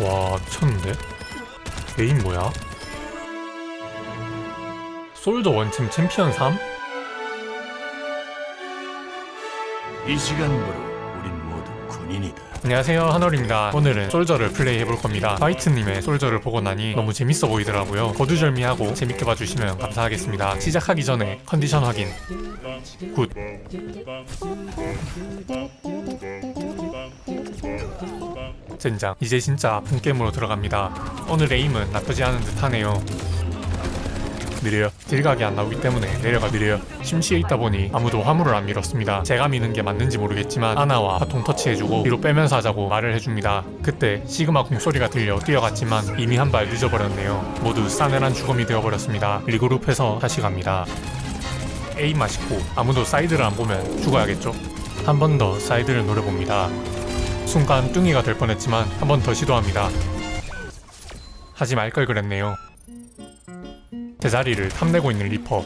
와 미쳤는데? 메인 뭐야? 솔저 원팀 챔피언 3? 이 시간부로 우린 모두 군인이다. 안녕하세요 한월입니다 오늘은 솔저를 플레이해볼 겁니다 화이트님의 솔저를 보고 나니 너무 재밌어 보이더라고요 거두절미하고 재밌게 봐주시면 감사하겠습니다 시작하기 전에 컨디션 확인 굿 젠장. 이제 진짜 본게임으로 들어갑니다. 오늘 에임은 나쁘지 않은 듯 하네요. 느려요. 딜각이 안 나오기 때문에 내려가 느려요. 심시에 있다 보니 아무도 화물을 안 밀었습니다. 제가 미는 게 맞는지 모르겠지만 아나와 화통 터치해주고 뒤로 빼면서 하자고 말을 해줍니다. 그때 시그마 궁소리가 들려 뛰어갔지만 이미 한 발 늦어버렸네요. 모두 싸늘한 죽음이 되어버렸습니다. 리그룹해서 다시 갑니다. 에임 맛있고 아무도 사이드를 안 보면 죽어야겠죠? 한 번 더 사이드를 노려봅니다 순간 뚱이가 될 뻔했지만 한 번 더 시도합니다. 하지 말 걸 그랬네요. 제자리를 탐내고 있는 리퍼.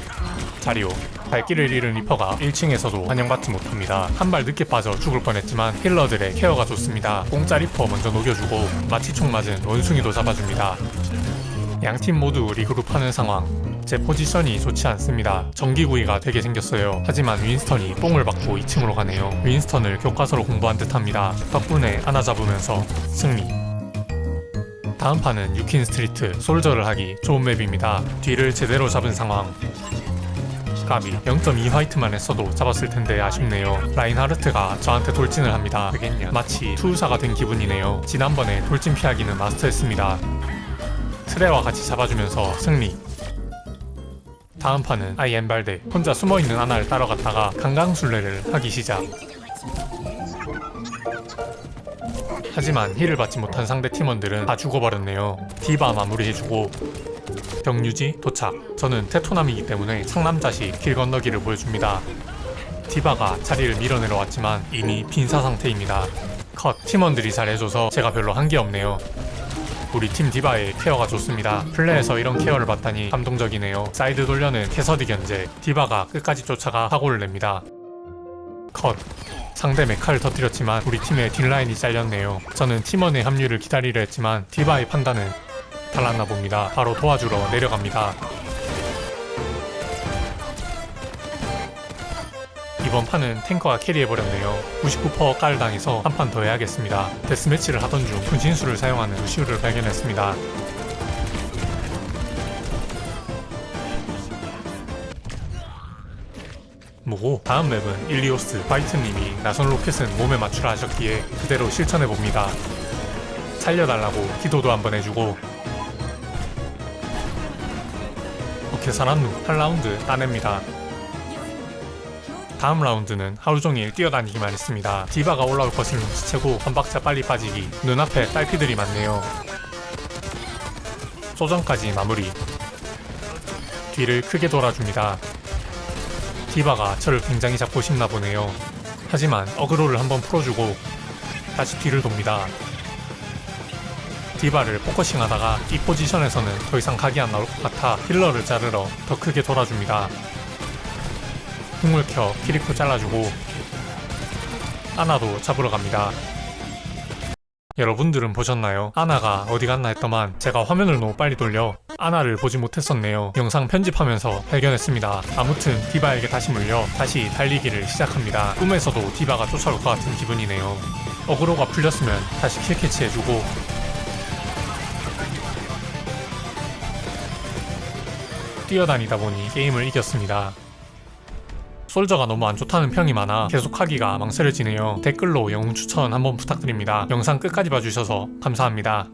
자리오 발길을 잃은 리퍼가 1층에서도 환영받지 못합니다. 한 발 늦게 빠져 죽을 뻔했지만 힐러들의 케어가 좋습니다. 공짜 리퍼 먼저 녹여주고 마취총 맞은 원숭이도 잡아줍니다 양팀 모두 리그룹하는 상황 제 포지션이 좋지 않습니다 정기구이가 되게 생겼어요 하지만 윈스턴이 뽕을 받고 2층으로 가네요 윈스턴을 교과서로 공부한 듯합니다 덕분에 하나 잡으면서 승리 다음 판은 유킨 스트리트 솔저를 하기 좋은 맵입니다. 뒤를 제대로 잡은 상황. 가비 0.2 화이트만 했어도 잡았을 텐데 아쉽네요. 라인하르트가 저한테 돌진을 합니다. 되겠냐? 마치 투우사가 된 기분이네요. 지난번에 돌진 피하기는 마스터했습니다. 트레와 같이 잡아주면서 승리. 다음 판은 아이 엠발데 혼자 숨어있는 아나를 따라갔다가 강강술래를 하기 시작. 하지만 힐을 받지 못한 상대 팀원들은 다 죽어버렸네요. 디바 마무리해주고 경유지 도착. 저는 테토남이기 때문에 상남자식 길 건너기를 보여줍니다. 디바가 자리를 밀어내려 왔지만 이미 빈사 상태입니다. 컷. 팀원들이 잘해줘서 제가 별로 한 게 없네요. 우리 팀 디바의 케어가 좋습니다. 플레이에서 이런 케어를 받다니 감동적이네요. 사이드 돌려는 캐서디 견제. 디바가 끝까지 쫓아가 사고를 냅니다. 컷. 상대 메카를 터뜨렸지만 우리 팀의 딜라인이 잘렸네요. 저는 팀원의 합류를 기다리려 했지만 디바의 판단은 달랐나 봅니다. 바로 도와주러 내려갑니다. 이번 판은 탱커가 캐리해버렸네요. 99%깔 당해서 한 판 더 해야겠습니다. 데스매치를 하던 중 분신술을 사용하는 루시우를 발견했습니다. 뭐고 다음 맵은 일리오스 화이트님이 나선 로켓은 몸에 맞추라 하셨기에 그대로 실천해봅니다. 살려달라고 기도도 한번 해주고 오케이 살았누 한 라운드 따냅니다. 다음 라운드는 하루 종일 뛰어다니기만 했습니다. 디바가 올라올 것은 눈치채고 한 박자 빨리 빠지기 눈앞에 딸피들이 많네요. 소전까지 마무리 뒤를 크게 돌아줍니다. 디바가 저를 굉장히 잡고 싶나 보네요. 하지만 어그로를 한번 풀어주고 다시 뒤를 돕니다. 디바를 포커싱 하다가 이 포지션에서는 더 이상 각이 안 나올 것 같아 힐러를 자르러 더 크게 돌아줍니다. 궁을 켜 키리코 잘라주고 아나도 잡으러 갑니다. 여러분들은 보셨나요? 아나가 어디 갔나 했더만 제가 화면을 너무 빨리 돌려 아나를 보지 못했었네요. 영상 편집하면서 발견했습니다. 아무튼 디바에게 다시 물려 다시 달리기를 시작합니다. 꿈에서도 디바가 쫓아올 것 같은 기분이네요. 어그로가 풀렸으면 다시 킬 캐치 해주고 뛰어다니다 보니 게임을 이겼습니다. 솔저가 너무 안 좋다는 평이 많아 계속하기가 망설여지네요. 댓글로 영웅 추천 한번 부탁드립니다. 영상 끝까지 봐주셔서 감사합니다.